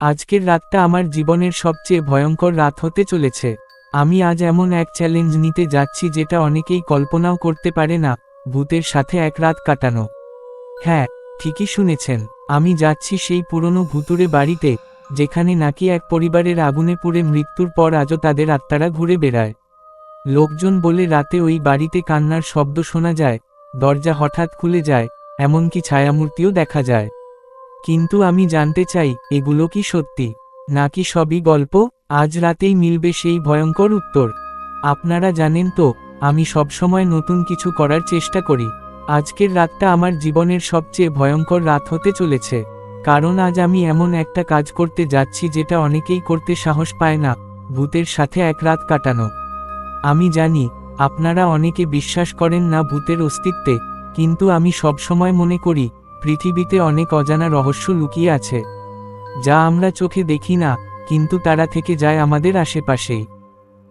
আজকের রাতটা আমার জীবনের সবচেয়ে ভয়ঙ্কর রাত হতে চলেছে। আমি আজ এমন এক চ্যালেঞ্জ নিতে যাচ্ছি যেটা অনেকেই কল্পনাও করতে পারে না, ভূতের সাথে এক রাত কাটানো। হ্যাঁ ঠিকই শুনেছেন, আমি যাচ্ছি সেই পুরনো ভুতুরে বাড়িতে, যেখানে নাকি এক পরিবারের আগুনে পুড়ে মৃত্যুর পর আজও তাদের আত্মারা ঘুরে বেড়ায়। লোকজন বলে রাতে ওই বাড়িতে কান্নার শব্দ শোনা যায়, দরজা হঠাৎ খুলে যায়, এমনকি ছায়ামূর্তিও দেখা যায়। কিন্তু আমি জানতে চাই, এগুলো কি সত্যি? নাকি সবই গল্প? আজ রাতেই মিলবে সেই ভয়ঙ্কর উত্তর। আপনারা জানেন তো, আমি সবসময় নতুন কিছু করার চেষ্টা করি। আজকের রাতটা আমার জীবনের সবচেয়ে ভয়ঙ্কর রাত হতে চলেছে। কারণ আজ আমি এমন একটা কাজ করতে যাচ্ছি যেটা অনেকেই করতে সাহস পায় না, ভূতের সাথে এক রাত কাটানো। আমি জানি, আপনারা অনেকে বিশ্বাস করেন না ভূতের অস্তিত্বে, কিন্তু আমি সবসময় মনে করি পৃথিবীতে অনেক অজানা রহস্য লুকিয়ে আছে, যা আমরা চোখে দেখি না, কিন্তু তারা থেকে যায় আমাদের আশেপাশেই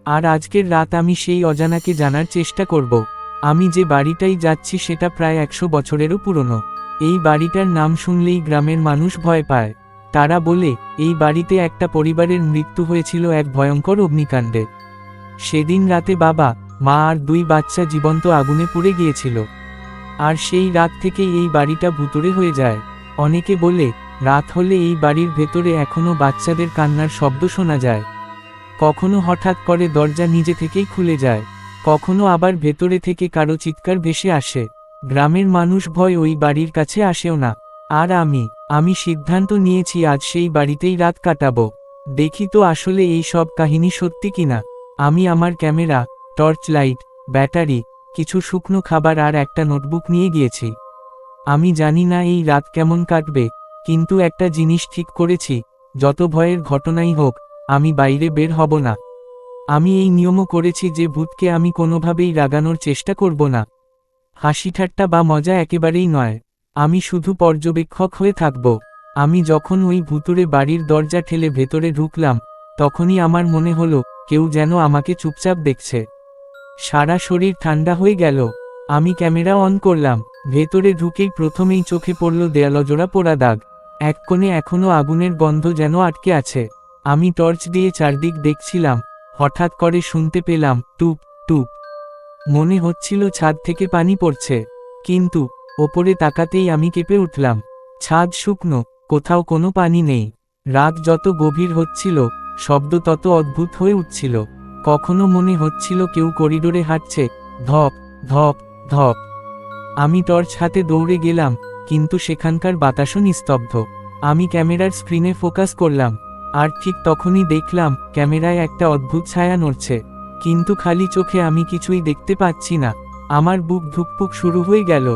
আর আজকের রাত আমি সেই অজানাকে জানার চেষ্টা করব। আমি যে বাড়িটাই যাচ্ছি সেটা প্রায় একশো বছরেরও পুরনো। এই বাড়িটার নাম শুনলেই গ্রামের মানুষ ভয় পায়। তারা বলে, এই বাড়িতে একটা পরিবারের মৃত্যু হয়েছিল এক ভয়ঙ্কর অগ্নিকাণ্ডে। সেদিন রাতে বাবা, মা আর দুই বাচ্চা জীবন্ত আগুনে পুড়ে গিয়েছিল। আর সেই রাত থেকে এই বাড়িটা ভুতুরে হয়ে যায়। অনেকে বলে, রাত হলে এই বাড়ির ভেতরে এখনও বাচ্চাদের কান্নার শব্দ শোনা যায়। কখনো হঠাৎ করে দরজা নিজে থেকেই খুলে যায়। কখনো আবার ভেতরে থেকে কারও চিৎকার ভেসে আসে। গ্রামের মানুষ ভয় ওই বাড়ির কাছে আসেও না। আর আমি আমি সিদ্ধান্ত নিয়েছি আজ সেই বাড়িতেই রাত কাটাবো। দেখি তো আসলে এই সব কাহিনী সত্যি কিনা। আমি আমার ক্যামেরা টর্চ লাইট ব্যাটারি কিছু শুকনো খাবার আর একটা নোটবুক নিয়ে গিয়েছি। আমি জানি না এই রাত কেমন কাটবে, কিন্তু একটা জিনিস ঠিক করেছি, যত ভয়ের ঘটনাই হোক, আমি বাইরে বের হব না। আমি এই নিয়মও করেছি যে ভূতকে আমি কোনোভাবেই রাগানোর চেষ্টা করব না। হাসি ঠাট্টা বা মজা একেবারেই নয়। আমি শুধু পর্যবেক্ষক হয়ে থাকব। আমি যখন ওই ভুতুরে বাড়ির দরজা ঠেলে ভেতরে ঢুকলাম, তখনই আমার মনে হলো, কেউ যেন আমাকে চুপচাপ দেখছে। সারা শরীর ঠান্ডা হয়ে গেল। আমি ক্যামেরা অন করলাম, ভেতরে ঢুকেই প্রথমেই চোখে পড়ল দেয়ালজোড়া পোড়া দাগ। এক কোণে এখনও আগুনের গন্ধ যেন আটকে আছে। আমি টর্চ দিয়ে চারদিক দেখছিলাম, হঠাৎ করে শুনতে পেলাম, টুপ টুপ। মনে হচ্ছিল ছাদ থেকে পানি পড়ছে। কিন্তু, ওপরে তাকাতেই আমি কেঁপে উঠলাম। ছাদ শুকনো, কোথাও কোনো পানি নেই। রাত যত গভীর হচ্ছিল, শব্দ তত অদ্ভুত হয়ে উঠছিল। কখনো মনে হচ্ছিল কেউ করিডোরে হাঁটছে, ধপ ধপ ধপ। আমি টর্চ হাতে দৌড়ে গেলাম, কিন্তু সেখানকার বাতাসও নিস্তব্ধ। আমি ক্যামেরার স্ক্রিনে ফোকাস করলাম, আর ঠিক তখনই দেখলাম ক্যামেরায় একটা অদ্ভুত ছায়া নড়ছে। কিন্তু খালি চোখে আমি কিছুই দেখতে পাচ্ছি না। আমার বুক ধুকপুক শুরু হয়ে গেল।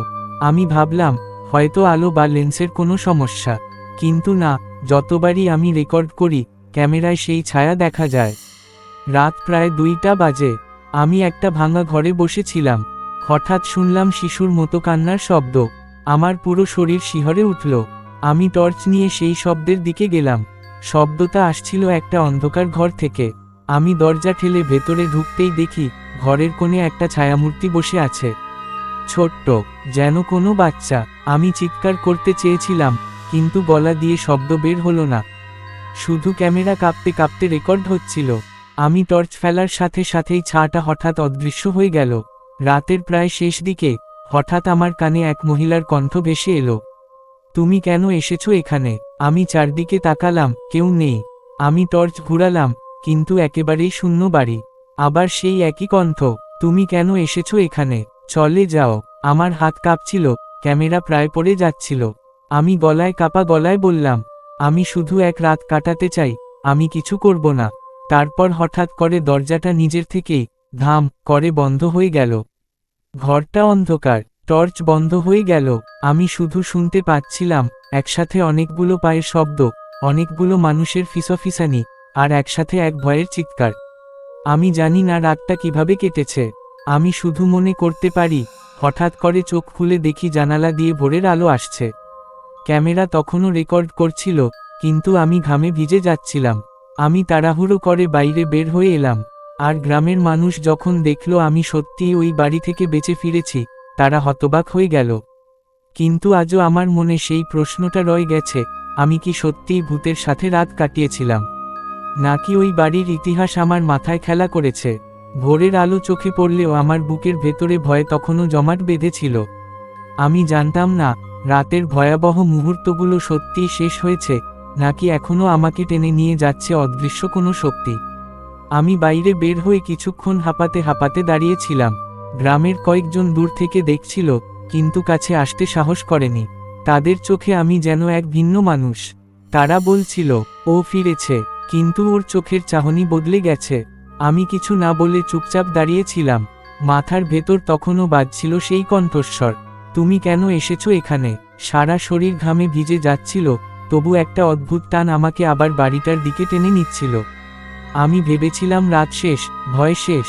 আমি ভাবলাম, হয়তো আলো বা লেন্সের কোনো সমস্যা। কিন্তু না, যতবারই আমি রেকর্ড করি, ক্যামেরায় সেই ছায়া দেখা যায়। রাত প্রায় দুইটা বাজে। আমি একটা ভাঙা ঘরে বসেছিলাম। হঠাৎ শুনলাম শিশুর মতো কান্নার শব্দ। আমার পুরো শরীর শিহরে উঠল। আমি টর্চ নিয়ে সেই শব্দের দিকে গেলাম। শব্দটা আসছিল একটা অন্ধকার ঘর থেকে। আমি দরজা ঠেলে ভেতরে ঢুকতেই দেখি ঘরের কোণে একটা ছায়ামূর্তি বসে আছে। ছোট্ট, যেন কোনো বাচ্চা। আমি চিৎকার করতে চেয়েছিলাম, কিন্তু গলা দিয়ে শব্দ বের হলো না। শুধু ক্যামেরা কাঁপতে কাঁপতে রেকর্ড হচ্ছিল। আমি টর্চ ফেলার সাথে সাথেই ছাটা হঠাৎ অদৃশ্য হয়ে গেল। রাতের প্রায় শেষ দিকে, হঠাৎ আমার কানে এক মহিলার কণ্ঠ ভেসে এলো। তুমি কেন এসেছ এখানে? আমি চারদিকে তাকালাম, কেউ নেই। আমি টর্চ ঘুরালাম, কিন্তু একেবারেই শূন্য বাড়ি। আবার সেই একই কণ্ঠ, তুমি কেন এসেছ এখানে? চলে যাও। আমার হাত কাঁপছিল, ক্যামেরা প্রায় পড়ে যাচ্ছিল। আমি গলায় কাপা গলায় বললাম, আমি শুধু এক রাত কাটাতে চাই, আমি কিছু করব না। তারপর হঠাৎ করে দরজাটা নিজের থেকেই ধাম করে বন্ধ হয়ে গেল। ঘরটা অন্ধকার, টর্চ বন্ধ হয়ে গেল। আমি শুধু শুনতে পাচ্ছিলাম, একসাথে অনেকগুলো পায়ের শব্দ, অনেকগুলো মানুষের ফিসফিসানি, আর একসাথে এক ভয়ের চিৎকার। আমি জানি না রাতটা কীভাবে কেটেছে। আমি শুধু মনে করতে পারি, হঠাৎ করে চোখ খুলে দেখি জানালা দিয়ে ভোরের আলো আসছে। ক্যামেরা তখনও রেকর্ড করছিল, কিন্তু আমি ঘামে ভিজে যাচ্ছিলাম। আমি তাড়াহুড়ো করে বাইরে বের হয়ে এলাম। আর গ্রামের মানুষ যখন দেখল আমি সত্যিই ওই বাড়ি থেকে বেঁচে ফিরেছি, তারা হতবাক হয়ে গেল। কিন্তু আজও আমার মনে সেই প্রশ্নটা রয়ে গেছে, আমি কি সত্যিই ভূতের সাথে রাত কাটিয়েছিলাম? নাকি ওই বাড়ির ইতিহাস আমার মাথায় খেলা করেছে? ভোরের আলো চোখে পড়লেও আমার বুকের ভেতরে ভয় তখনও জমাট বেঁধেছিল। আমি জানতাম না, রাতের ভয়াবহ মুহূর্তগুলো সত্যিই শেষ হয়েছে নাকি এখনও আমাকে টেনে নিয়ে যাচ্ছে অদৃশ্য কোনো শক্তি? আমি বাইরে বের হয়ে কিছুক্ষণ হাঁপাতে হাঁপাতে দাঁড়িয়েছিলাম। গ্রামের কয়েকজন দূর থেকে দেখছিল, কিন্তু কাছে আসতে সাহস করেনি। তাদের চোখে আমি যেন এক ভিন্ন মানুষ। তারা বলছিল, ও ফিরেছে। কিন্তু ওর চোখের চাহনি বদলে গেছে। আমি কিছু না বলে চুপচাপ দাঁড়িয়েছিলাম। মাথার ভেতর তখনও বাজছিল সেই কণ্ঠস্বর। তুমি কেন এসেছ এখানে? সারা শরীর ঘামে ভিজে যাচ্ছিল। তবু একটা অদ্ভুত টান আমাকে আবার বাড়িটার দিকে টেনে নিচ্ছিল। আমি ভেবেছিলাম, রাত শেষ, ভয় শেষ।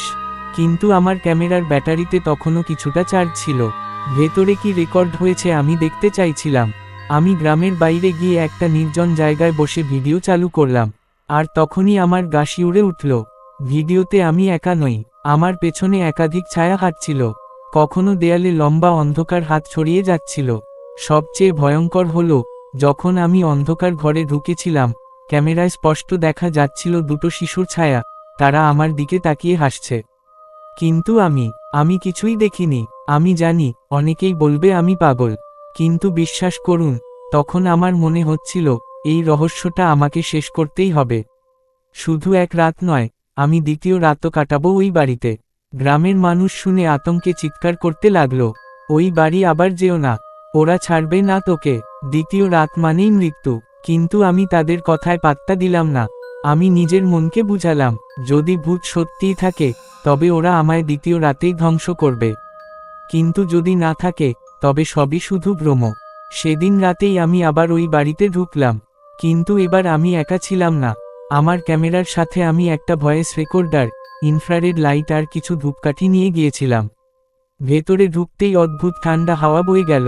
কিন্তু আমার ক্যামেরার ব্যাটারিতে তখনও কিছুটা চার্জ ছিল। ভেতরে কি রেকর্ড হয়েছে আমি দেখতে চাইছিলাম। আমি গ্রামের বাইরে গিয়ে একটা নির্জন জায়গায় বসে ভিডিও চালু করলাম। আর তখনই আমার গা শিউরে উঠল। ভিডিওতে আমি একা নই, আমার পেছনে একাধিক ছায়া হাঁটছিল। কখনো দেয়ালে লম্বা অন্ধকার হাত ছড়িয়ে যাচ্ছিল। সবচেয়ে ভয়ঙ্কর হলো যখন আমি অন্ধকার ঘরে ঢুকেছিলাম, ক্যামেরায় স্পষ্ট দেখা যাচ্ছিল দুটো শিশুর ছায়া, তারা আমার দিকে তাকিয়ে হাসছে। কিন্তু আমি আমি কিছুই দেখিনি, আমি জানি, অনেকেই বলবে আমি পাগল। কিন্তু বিশ্বাস করুন, তখন আমার মনে হচ্ছিল, এই রহস্যটা আমাকে শেষ করতেই হবে। শুধু এক রাত নয়, আমি দ্বিতীয় রাতও কাটাবো ওই বাড়িতে। গ্রামের মানুষ শুনে আতঙ্কে চিৎকার করতে লাগল, ওই বাড়ি আবার যেও না, ওরা ছাড়বে না তোকে। দ্বিতীয় রাত মানেই মৃত্যু, কিন্তু আমি তাদের কথায় পাত্তা দিলাম না। আমি নিজের মনকে বুঝালাম, যদি ভূত সত্যিই থাকে, তবে ওরা আমায় দ্বিতীয় রাতেই ধ্বংস করবে। কিন্তু যদি না থাকে, তবে সবই শুধু ভ্রম। সেদিন রাতেই আমি আবার ওই বাড়িতে ঢুকলাম, কিন্তু এবার আমি একা ছিলাম না। আমার ক্যামেরার সাথে আমি একটা ভয়েস রেকর্ডার, ইনফ্রারেড লাইট আর কিছু ধূপকাঠি নিয়ে গিয়েছিলাম। ভেতরে ঢুকতেই অদ্ভুত ঠান্ডা হাওয়া বয়ে গেল।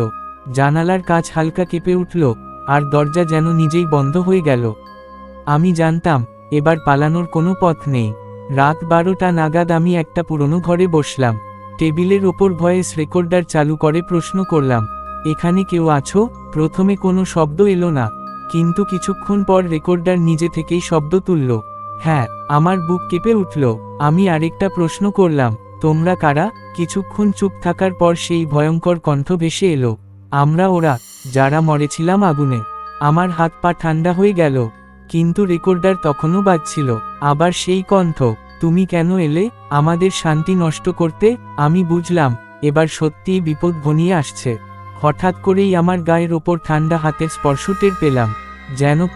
জানালার কাজ হালকা কেঁপে উঠল, আর দরজা যেন নিজেই বন্ধ হয়ে গেল। আমি জানতাম, এবার পালানোর কোনো পথ নেই। রাত বারোটা নাগাদ আমি একটা পুরনো ঘরে বসলাম। টেবিলের ওপর ভয়েস রেকর্ডার চালু করে প্রশ্ন করলাম, এখানে কেউ আছো? প্রথমে কোনো শব্দ এলো না, কিন্তু কিছুক্ষণ পর রেকর্ডার নিজে থেকেই শব্দ তুলল হ্যাঁ আমার বুক কেঁপে উঠল। আমি আরেকটা প্রশ্ন করলাম, তোমরা কারা? কিছুক্ষণ চুপ থাকার পর সেই ভয়ঙ্কর কণ্ঠ ভেসে এলো আমরা ওরা, যারা মরেছিলাম আগুনে, আমার হাত পা ঠান্ডা হয়ে গেল, কিন্তু রেকর্ডার তখনও বাজছিল, আবার সেই কণ্ঠ, তুমি কেন এলে? আমাদের শান্তি নষ্ট করতে? আমি বুঝলাম, এবার সত্যিই বিপদ ঘনিয়ে আসছে। হঠাৎ করেই আমার গায়ের ওপর ঠান্ডা হাতের স্পর্শ টের পেলাম, যেন